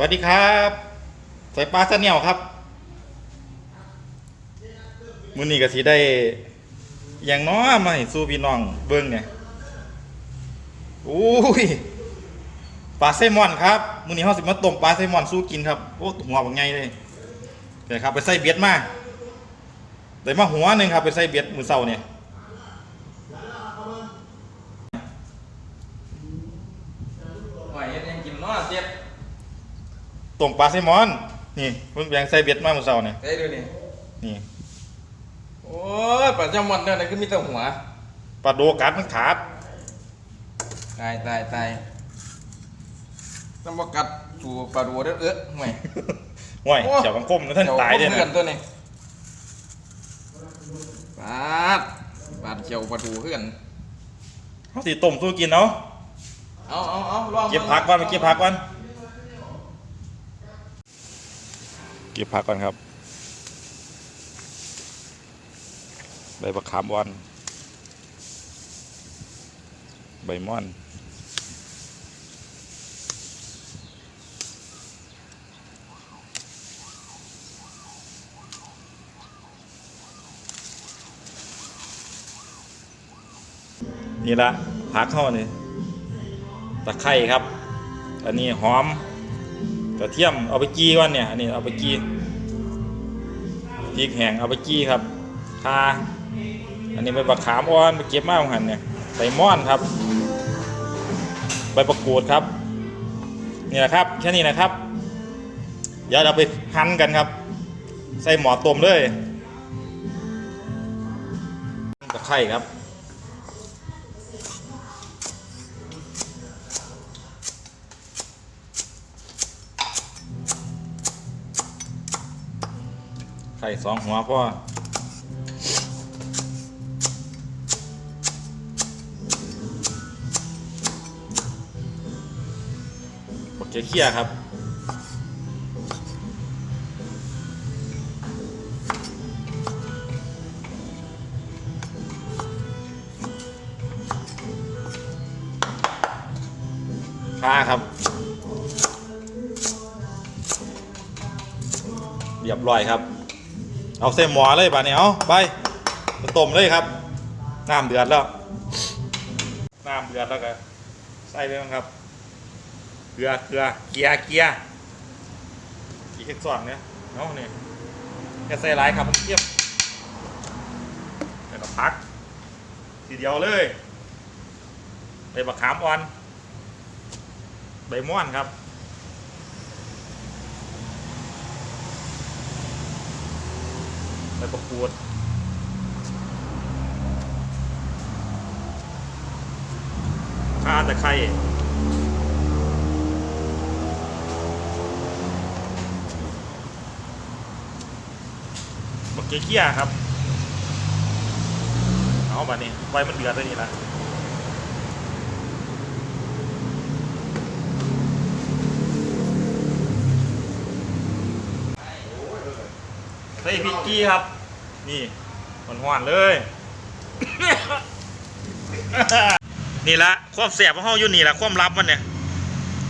วัสดีครับสายปลาเสนียวครับมื้อนี้ก็สิได้อย่างน้อมาให้สู้พี่น้องเบิ่งเนี่ยอุ้ยปลาไซมอนครับมื้อนี้เฮาสิมาต้มปลาไซมอนสู้กินครับโอ้หัวบักใหญ่เลยเดี๋ยวครับ ไปใส่เบ็ดมาได้มาหัวหนึงครับ ไปใส่เบ็ดมื้อเช้าเนี่ย หอยยังกินเนาะเจ็บ ต้มปลาไซลมอน นี่เพิ่นแบ่งใส่เบ็ดมามื้อเช้าเนี่ยได้ดูนี่นี่โอ้ยปลาจำวันเนี่ยนะคือมีแต่หัวปลาโดกัดมันขาดตายตายตายต้องมากัดจูปลาดูเด้อเอ้อห่วยห่วยเจ้ากังคมนะท่านตายเด้เพื่อนะนตัวนี้ปาดปาดเจียวปลาดูเพื่อนเขาสิต้มสู้กินเนาะเอาเอาเอาลองเก็บผักก่อนไปเก็บผักก่อนเก็บผักก่อนครับ ใบบักขามอ่อน ใบม่อน นี่ละผักเข้านี่ตะไคร้ครับ อันนี้หอม กระเทียมเอาไปจี้ก่อนเนี่ยอันนี้เอาไปจี้พริกแห้งเอาไปจี้ครับคาอันนี้ใบบักขามอ่อนไปเก็บมาของหันเนี่ยใส่ม่อนครับใบประกูดครับนี่แหละครับแค่นี้นะครับ เดี๋ยวเราไปหั่นกันครับ ใส่หมอต้มเลยตะไคร้ครับ ไข่สองหัวพ่อบักเขี้ยครับค่าครับ เรียบร้อยครับ เอาเส้นหมอเลยป่ะเนี่ยเอาไปมาต้มเลยครับน้ำเดือดแล้วน้ำเดือดแล้วก็ใส่ไปมั้งครับเกลือเกลือเกียร์เกียร์อีกเอ็กซอนเนี่ยเอาเนี่ยแค่ใส่หลายครับมันเทียบแล้วก็พัก ทีเดียวเลยใบบักขามอ่อนใบม่อนครับ ใบประกวดข้าแต่ไข่บักเกี้ยๆครับ เอาบัดนี้ไฟมันเดือดเลยนี่ละ ส่พริกกี้ครับ นี่หวานๆเลย นี่ละความแสบของเฮาอยู่นี่ละความลับมันเนี่ย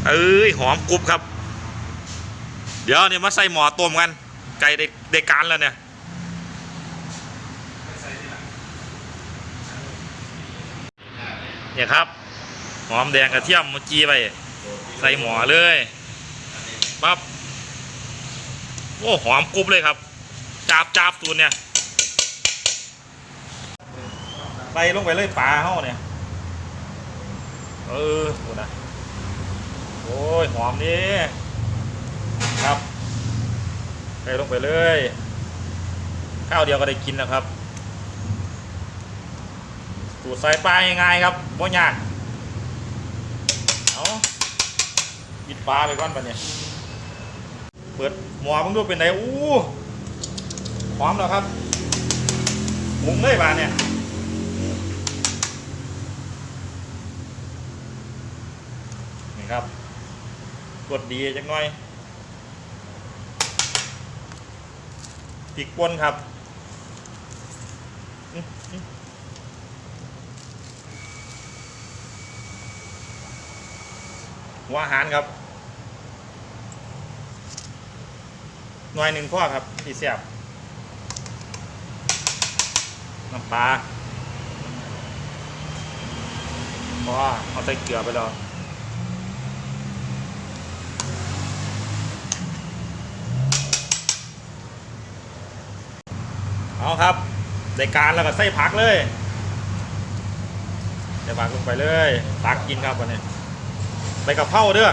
เอ้ยหอมกรุบครับ เดี๋ยวเนี่ยมาใส่หมอต้มกันไก่ได้ได้การแล้วเนี่ยเนี่ยครับหอมแดงกระเทียมมาจีไปใส่หมอเลยปั๊บโอ้หอมกรุบเลยครับ จาบจาบตูนเนี่ยใส่ลงไปเลยปลาเฮาเนี่ยเออโหนะโอ้ยหอมนี่ครับใส่ลงไปเลยข้าวเดียวก็ได้กินแล้วครับสูตรใส่ปลาง่ายๆครับบ่ยากเอาปิดปลาไปก่อนปะเนี่ยเปิดหมอมึงดูเป็นไงอู้ หอมแล้วครับมุงเลยปลาเนี่ยนี่ครับ กดดีจังหน่อยพริกป่นครับหัวอาหารครับ หน่วยหนึ่งพ่อครับที่เสียบ น้ำปลาพอเอาใส่เกลือไปแล้วเอาครับได้การแล้วก็ใส่ผักเลยใส่ผักลงไปเลย ตักกินครับวันนี้ใบกะเพราเด้อ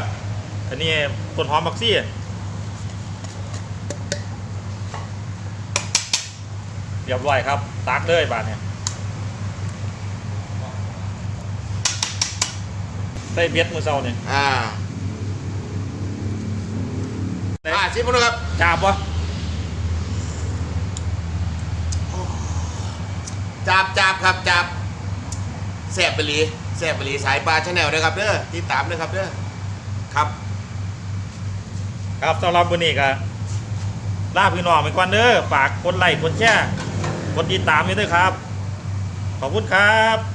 อันนี้ต้นหอมบักซี่ เรียบร้อยครับตักเลยบาทเนี่ยใส่เบ็ดมือเซาเนี่ยอ่าอ่าชิมมาดูครับจับวะจับจับครับจับแสบไปหลีแสบไปหลีสายปลาชาแนลนะครับเด้อติดตามด้วยครับเด้อครับ ครับสำหรับวันนี้ก็ลาพี่น้องไปก่อนเด้อฝากกดไลค์กดแชร์ กดติดตามด้วยครับ ขอบคุณครับ